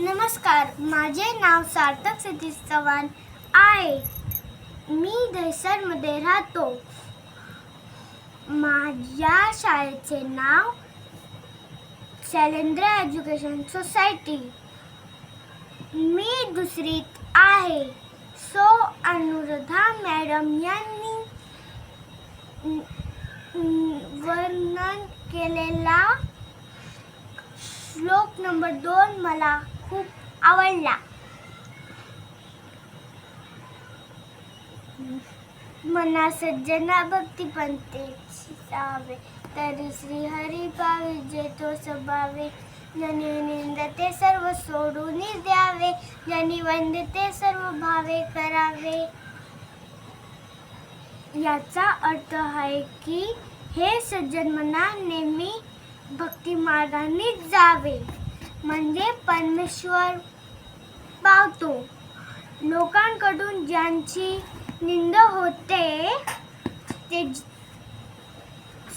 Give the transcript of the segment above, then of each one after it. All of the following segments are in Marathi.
नमस्कार माझे नाव सार्थक सतीश चव्हाण आहे. मी दहिसरमध्ये राहतो. माझ्या शाळेचे नाव शैलेंद्र एज्युकेशन सोसायटी. मी दुसरीत आहे. सो अनुराधा मॅडम यांनी वर्णन केलेला श्लोक नंबर दोन मला खूप आवडला. मना सज्जना भक्ती पंते सावे तरी श्री हरी पावे जे तो स्वभावे. जनी निंदते सर्व सोडून द्यावे. जनी वंदते सर्व भावे करावे. याचा अर्थ आहे की हे सज्जन मना नेहमी भक्ती मार्गाने जावे. म्हणजे परमेश्वर पावतो. लोकांकडून ज्यांची निंदा होते ते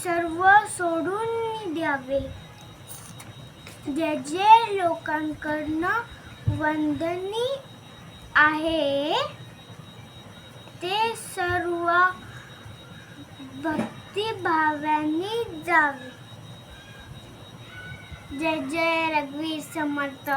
सर्व सोडून द्यावे. जे जे लोकांकडनं वंदनी आहे ते सर्व भक्तिभावाने जावे. जय जय रघुवीर समर्थ.